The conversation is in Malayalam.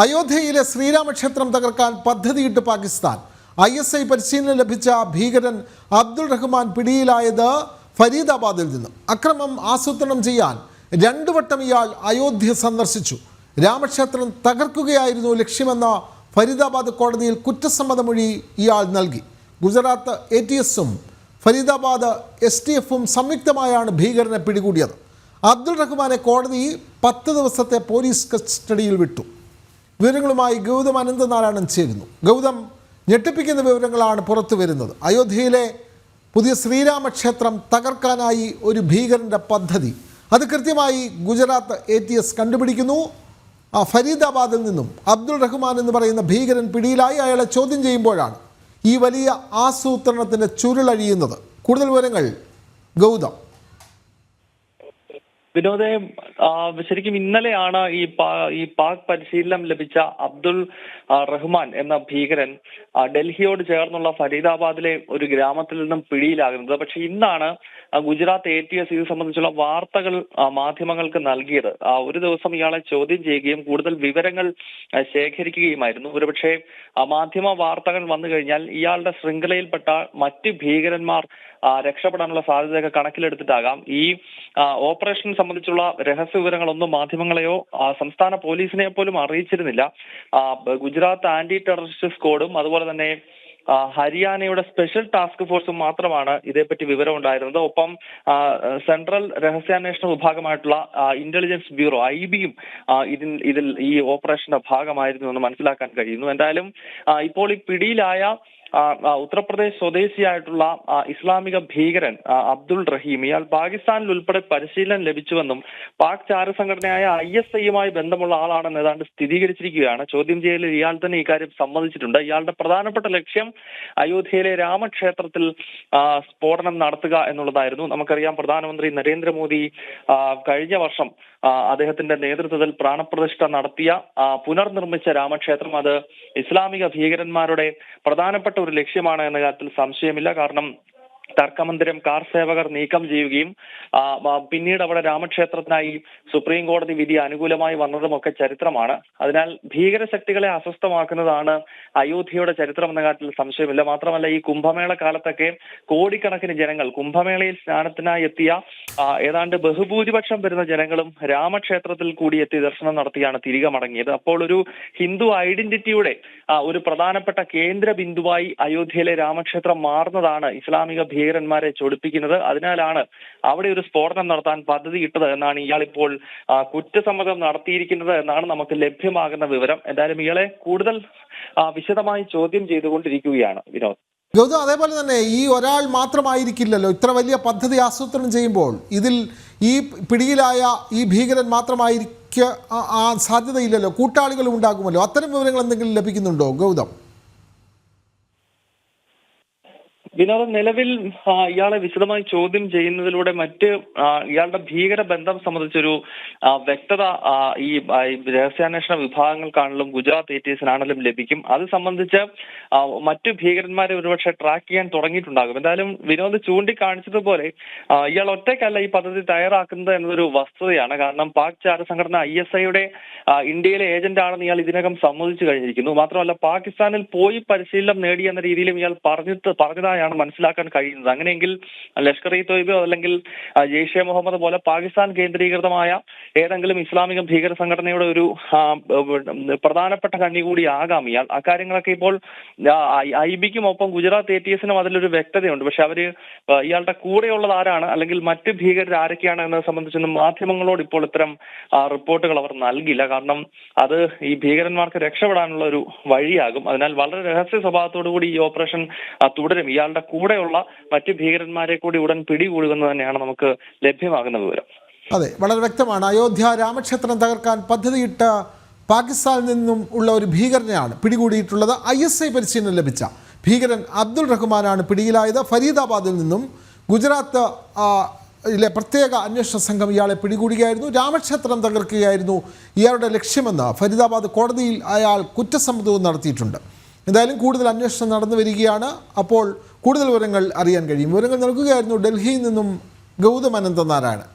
അയോധ്യയിലെ ശ്രീരാമക്ഷേത്രം തകർക്കാൻ പദ്ധതിയിട്ട് പാകിസ്ഥാൻ. ഐ എസ് ഐ പരിശീലനം ലഭിച്ച ഭീകരൻ അബ്ദുൾ റഹ്മാൻ പിടിയിലായത് ഫരീദാബാദിൽ നിന്നും. അക്രമം ആസൂത്രണം ചെയ്യാൻ രണ്ടു വട്ടം ഇയാൾ അയോധ്യ സന്ദർശിച്ചു. രാമക്ഷേത്രം തകർക്കുകയായിരുന്നു ലക്ഷ്യമെന്ന ഫരീദാബാദ് കോടതിയിൽ കുറ്റസമ്മതമൊഴി ഇയാൾ നൽകി. ഗുജറാത്ത് എ ടി എസും ഫരീദാബാദ് എസ് ടി എഫും സംയുക്തമായാണ് ഭീകരനെ പിടികൂടിയത്. അബ്ദുൾ റഹ്മാനെ കോടതി പത്ത് ദിവസത്തെ പോലീസ് കസ്റ്റഡിയിൽ വിട്ടു. വിവരങ്ങളുമായി ഗൗതം അനന്തനാരായണൻ ചേരുന്നു. ഗൗതം ഞെട്ടിപ്പിക്കുന്ന വിവരങ്ങളാണ് പുറത്തു വരുന്നത്. അയോധ്യയിലെ പുതിയ ശ്രീരാമക്ഷേത്രം തകർക്കാനായി ഒരു ഭീകരന്റെ പദ്ധതി. അത് കൃത്യമായി ഗുജറാത്ത് എ ടി എസ് കണ്ടുപിടിക്കുന്നു. ആ, ഫരീദാബാദിൽ നിന്നും അബ്ദുൾ റഹ്മാൻ എന്ന് പറയുന്ന ഭീകരൻ പിടിയിലായി അയാളെ ചോദ്യം ചെയ്യുമ്പോഴാണ് ഈ വലിയ ആസൂത്രണത്തിന്റെ ചുരുളഴിയുന്നത്. കൂടുതൽ വിവരങ്ങൾ ഗൗതം. വിനോദെ ശരിക്കും ഇന്നലെയാണ് ഈ ഈ പാക് പരിശീലനം ലഭിച്ച അബ്ദുൾ റഹ്മാൻ എന്ന ഭീകരൻ ഡൽഹിയോട് ചേർന്നുള്ള ഫരീദാബാദിലെ ഒരു ഗ്രാമത്തിൽ നിന്നും പിടിയിലാകുന്നത്. പക്ഷെ ഇന്നാണ് ഗുജറാത്ത് എ ടി എസ് ഇത് സംബന്ധിച്ചുള്ള വാർത്തകൾ മാധ്യമങ്ങൾക്ക് നൽകിയത്. ഒരു ദിവസം ഇയാളെ ചോദ്യം ചെയ്യുകയും കൂടുതൽ വിവരങ്ങൾ ശേഖരിക്കുകയുമായിരുന്നു. ഒരുപക്ഷെ മാധ്യമ വാർത്തകൾ വന്നു കഴിഞ്ഞാൽ ഇയാളുടെ ശൃംഖലയിൽപ്പെട്ട മറ്റ് ഭീകരന്മാർ രക്ഷപ്പെടാനുള്ള സാധ്യതയൊക്കെ കണക്കിലെടുത്തിട്ടാകാം. ഈ ഓപ്പറേഷൻ സംബന്ധിച്ചുള്ള രഹസ്യ വിവരങ്ങളൊന്നും മാധ്യമങ്ങളെയോ സംസ്ഥാന പോലീസിനെ പോലും അറിയിച്ചിരുന്നില്ല. ഗുജറാത്ത് ആന്റി ടെററിസ്റ്റ് സ്ക്വാഡും അതുപോലെ തന്നെ ഹരിയാനയുടെ സ്പെഷ്യൽ ടാസ്ക് ഫോഴ്സും മാത്രമാണ് ഇതേപ്പറ്റി വിവരം ഉണ്ടായിരുന്നത് ഒപ്പം സെൻട്രൽ രഹസ്യാന്വേഷണ വിഭാഗമായിട്ടുള്ള ഇന്റലിജൻസ് ബ്യൂറോ ഐ ബിയും ഇതിൽ ഇതിൽ ഈ ഓപ്പറേഷന്റെ ഭാഗമായിരുന്നു എന്ന് മനസ്സിലാക്കാൻ കഴിയുന്നു. എന്തായാലും ഇപ്പോൾ ഈ പിടിയിലായ ഉത്തർപ്രദേശ് സ്വദേശിയായിട്ടുള്ള ഇസ്ലാമിക ഭീകരൻ അബ്ദുൾ റഹീം. ഇയാൾ പാകിസ്ഥാനിൽ ഉൾപ്പെടെ പരിശീലനം ലഭിച്ചുവെന്നും പാക് ചാരസംഘടനയായ ഐ എസ് ഐയുമായി ബന്ധമുള്ള ആളാണെന്ന് ഏതാണ്ട് സ്ഥിരീകരിച്ചിരിക്കുകയാണ്. ചോദ്യം ചെയ്യലിൽ ഇയാൾ തന്നെ ഇക്കാര്യം സമ്മതിച്ചിട്ടുണ്ട്. ഇയാളുടെ പ്രധാനപ്പെട്ട ലക്ഷ്യം അയോധ്യയിലെ രാമക്ഷേത്രത്തിൽ സ്ഫോടനം നടത്തുക എന്നുള്ളതായിരുന്നു. നമുക്കറിയാം പ്രധാനമന്ത്രി നരേന്ദ്രമോദി കഴിഞ്ഞ വർഷം അദ്ദേഹത്തിന്റെ നേതൃത്വത്തിൽ പ്രാണപ്രതിഷ്ഠ നടത്തിയ പുനർനിർമ്മിച്ച രാമക്ഷേത്രം. അത് ഇസ്ലാമിക ഭീകരന്മാരുടെ പ്രധാനപ്പെട്ട ഒരു ലക്ഷ്യമാണ് എന്ന കാര്യത്തിൽ സംശയമില്ല. കാരണം തർക്കമന്ദിരം കാർ സേവകർ നീക്കം ചെയ്യുകയും പിന്നീട് അവിടെ രാമക്ഷേത്രത്തിനായി സുപ്രീം കോടതി വിധി അനുകൂലമായി വന്നതുമൊക്കെ ചരിത്രമാണ്. അതിനാൽ ഭീകരശക്തികളെ അസ്വസ്ഥമാക്കുന്നതാണ് അയോധ്യയുടെ ചരിത്രം എന്ന കാര്യത്തിൽ സംശയമില്ല. മാത്രമല്ല ഈ കുംഭമേള കാലത്തൊക്കെ കോടിക്കണക്കിന് ജനങ്ങൾ കുംഭമേളയിൽ സ്നാനത്തിനായി എത്തിയ ഏതാണ്ട് ബഹുഭൂരിപക്ഷം വരുന്ന ജനങ്ങളും രാമക്ഷേത്രത്തിൽ കൂടി എത്തി ദർശനം നടത്തിയാണ് തിരികെ മടങ്ങിയത് അപ്പോൾ ഒരു ഹിന്ദു ഐഡന്റിറ്റിയുടെ ഒരു പ്രധാനപ്പെട്ട കേന്ദ്ര ബിന്ദുവായി അയോധ്യയിലെ രാമക്ഷേത്രം മാറുന്നതാണ് ഇസ്ലാമിക ഭീകരന്മാരെ ചൊടിപ്പിക്കുന്നത്. അതിനാലാണ് അവിടെ ഒരു സ്ഫോടനം നടത്താൻ പദ്ധതി ഇട്ടത് എന്നാണ് ഇയാൾ ഇപ്പോൾ കുറ്റസമ്മതം നടത്തിയിരിക്കുന്നത് എന്നാണ് നമുക്ക് ലഭ്യമാകുന്ന വിവരം. എന്തായാലും ഇയാളെ കൂടുതൽ വിശദമായി ചോദ്യം ചെയ്തുകൊണ്ടിരിക്കുകയാണ് വിനോദ്. ഗൗതം അതേപോലെ തന്നെ ഈ ഒരാൾ മാത്രമായിരിക്കില്ലല്ലോ. ഇത്ര വലിയ പദ്ധതി ആസൂത്രണം ചെയ്യുമ്പോൾ ഇതിൽ ഈ പിടിയിലായ ഈ ഭീകരൻ മാത്രമായിരിക്ക ആ- ആ സാധ്യതയില്ലല്ലോ. കൂട്ടാളികളും ഉണ്ടാകുമല്ലോ. അത്തരം വിവരങ്ങൾ എന്തെങ്കിലും ലഭിക്കുന്നുണ്ടോ ഗൗതം? വിനോദം നിലവിൽ ഇയാളെ വിശദമായി ചോദ്യം ചെയ്യുന്നതിലൂടെ മറ്റ് ഇയാളുടെ ഭീകര ബന്ധം സംബന്ധിച്ചൊരു വ്യക്തത ഈ രഹസ്യാന്വേഷണ വിഭാഗങ്ങൾക്കാണെങ്കിലും ഗുജറാത്ത് എ ടി എസിനാണെങ്കിലും ലഭിക്കും. അത് സംബന്ധിച്ച് മറ്റ് ഭീകരന്മാരെ ഒരുപക്ഷെ ട്രാക്ക് ചെയ്യാൻ തുടങ്ങിയിട്ടുണ്ടാകും. എന്തായാലും വിനോദ് ചൂണ്ടിക്കാണിച്ചതുപോലെ ഇയാൾ ഒറ്റയ്ക്കല്ല ഈ പദ്ധതി തയ്യാറാക്കുന്നത് എന്നതൊരു വസ്തുതയാണ്. കാരണം പാക് ചാരസംഘടന ഐ എസ് ഐയുടെ ഇന്ത്യയിലെ ഏജന്റ് ആണെന്ന് ഇയാൾ ഇതിനകം സമ്മതിച്ചു കഴിഞ്ഞിരിക്കുന്നു. മാത്രമല്ല പാകിസ്ഥാനിൽ പോയി പരിശീലനം നേടി എന്ന രീതിയിലും ഇയാൾ പറഞ്ഞിട്ട് പറഞ്ഞതായാണ് മനസ്സിലാക്കാൻ കഴിയുന്നത്? അങ്ങനെയെങ്കിൽ ലഷ്കർ ഇ തോയ്ബോ അല്ലെങ്കിൽ ജെയ്ഷെ മുഹമ്മദ് പോലെ പാകിസ്ഥാൻ കേന്ദ്രീകൃതമായ ഏതെങ്കിലും ഇസ്ലാമിക ഭീകര സംഘടനയുടെ ഒരു പ്രധാനപ്പെട്ട കണ്ണി കൂടി ആകാം ഇയാൾ. അക്കാര്യങ്ങളൊക്കെ ഇപ്പോൾ ഐ ബിക്കും ഒപ്പം ഗുജറാത്ത് എ ടി എസിനും അതിലൊരു വ്യക്തതയുണ്ട്. പക്ഷെ അവർ ഇയാളുടെ കൂടെയുള്ളത് ആരാണ്? അല്ലെങ്കിൽ മറ്റ് ഭീകരർ ആരൊക്കെയാണ് എന്നത് സംബന്ധിച്ചൊന്നും മാധ്യമങ്ങളോട് ഇപ്പോൾ ഇത്തരം റിപ്പോർട്ടുകൾ അവർ നൽകില്ല കാരണം അത് ഈ ഭീകരന്മാർക്ക് രക്ഷപ്പെടാനുള്ള ഒരു വഴിയാകും. അതിനാൽ വളരെ രഹസ്യ സ്വഭാവത്തോടു കൂടി ഈ ഓപ്പറേഷൻ തുടരും. ഇയാളുടെ കൂടെയുള്ള മറ്റ് ഭീകരന്മാരെ കൂടി ഉടൻ പിടികൂടുക തന്നെയാണ് നമുക്ക് ലഭ്യമാകുന്ന വിവരം. അതെ വളരെ വ്യക്തമാണ്. അയോധ്യ രാമക്ഷേത്രം തകർക്കാൻ പദ്ധതിയിട്ട പാകിസ്ഥാനിൽ നിന്നും ഉള്ള ഒരു ഭീകരനെയാണ് പിടികൂടിയിട്ടുള്ളത്. ഐ എസ് ഐ പരിശീലനം ലഭിച്ച ഭീകരൻ അബ്ദുൾ റഹ്മാനാണ് പിടിയിലായത്. ഫരീദാബാദിൽ നിന്നും ഗുജറാത്ത് ഇതിലെ പ്രത്യേക അന്വേഷണ സംഘം ഇയാളെ പിടികൂടുകയായിരുന്നു. രാമക്ഷേത്രം തകർക്കുകയായിരുന്നു ഇയാളുടെ ലക്ഷ്യമെന്ന് ഫരീദാബാദ് കോടതിയിൽ അയാൾ കുറ്റസമ്മതവും നടത്തിയിട്ടുണ്ട്. എന്തായാലും കൂടുതൽ അന്വേഷണം നടന്നു വരികയാണ്. അപ്പോൾ കൂടുതൽ വിവരങ്ങൾ അറിയാൻ കഴിയും. വിവരങ്ങൾ നൽകുകയായിരുന്നു ഡൽഹിയിൽ നിന്നും ഗൗതം അനന്തനാരായണൻ.